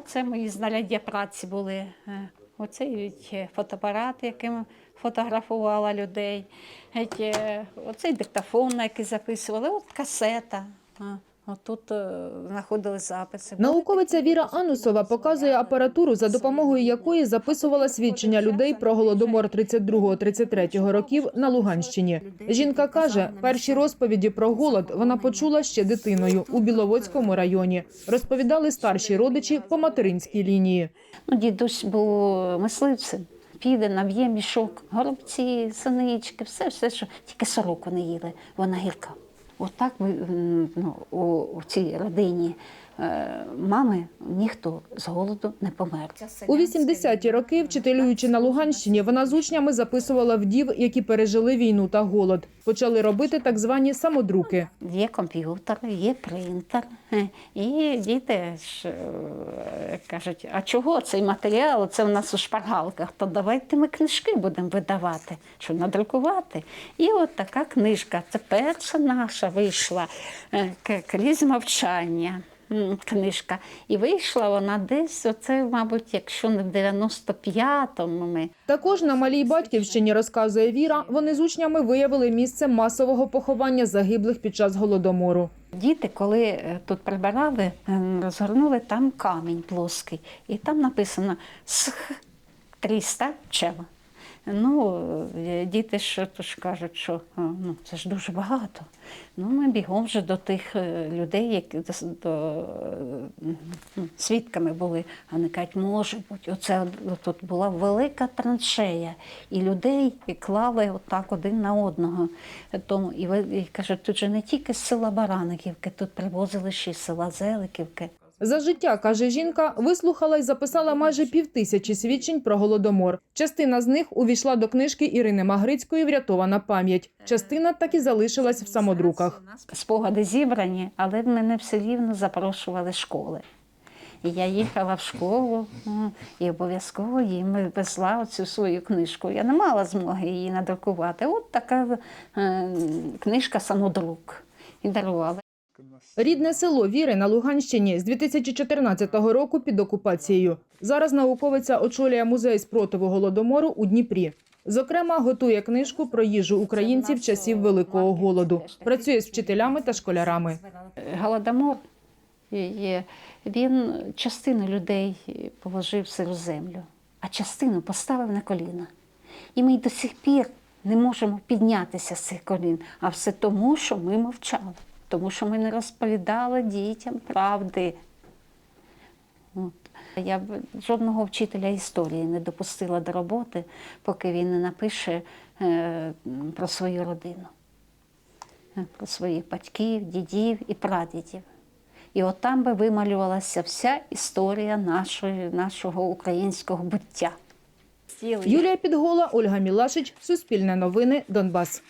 оце мої знаряддя праці були. Оце е, фотоапарат, яким фотографувала людей. Геть, е, Оцей диктофон, на який записували, от касета. А, Отут е, знаходили записи. Науковиця Віра Анусова показує апаратуру, за допомогою якої записувала свідчення людей про голодомор 32-33 років на Луганщині. Жінка каже, перші розповіді про голод вона почула ще дитиною у Біловодському районі. Розповідали старші родичі по материнській лінії. Ну, дідусь був мисливцем. Піде, наб'є мішок, горобці, синички, все, все, що тільки сороку не їли, вона гірка. Отак ви, ну, у, у цій родині мами ніхто з голоду не помер. У 80-ті роки, вчителюючи на Луганщині, вона з учнями записувала вдів, які пережили війну та голод. Почали робити так звані самодруки. Є комп'ютер, є принтер. е, І діти ж е, кажуть, а чого цей матеріал? Це в нас у шпаргалках, то давайте ми книжки будемо видавати, що надрукувати. І от така книжка. Це перша наша вийшла е, крізь мовчання. Книжка. І вийшла вона десь, оце, мабуть, якщо не в 95-му ми. Також на малій батьківщині розказує Віра. Вони з учнями виявили місце масового поховання загиблих під час голодомору. Діти, коли е, тут прибирали, е, розгорнули там камінь плоский, і там написано «Сх 300 чева. Ну, е, діти ж, то ж кажуть, що ну, це ж дуже багато. Ну, ми бігом вже до тих е, людей, які до, до, м, свідками були. А вони кажуть, може бути, оце тут була велика траншея, і людей клали отак один на одного. Тому, і, і кажуть, тут же не тільки з села Бараниківки, тут привозили ще з села Зеликівки. За життя, каже жінка, вислухала й записала майже півтисячі свідчень про голодомор. Частина з них увійшла до книжки Ірини Магрицької Врятована пам'ять. Частина так і залишилась в самодруках. Спогади зібрані, але мене все рівно запрошували школи. І я їхала в школу і обов'язково їм везла цю свою книжку. Я не мала змоги її надрукувати. От така е, книжка самодрук. І дарувала. Рідне село Віри на Луганщині з 2014 року під окупацією. Зараз науковиця очолює музей спротиву голодомору у Дніпрі. Зокрема, готує книжку про їжу українців часів Великого голоду. Працює з вчителями та школярами. Голодомор, і він частину людей положив сиру землю, а частину поставив на коліна. І ми й до сих пір не можемо піднятися з цих колін, а все тому, що ми мовчали, тому що ми не розповідали дітям правди. От. Я б жодного вчителя історії не допустила до роботи, поки він не напише е, про свою родину про своїх батьків, дідів і прадідів. І от там би вималювалася вся історія нашої, нашого українського буття. Юлія Підгола, Ольга Мілашич, Суспільне новини, Донбас.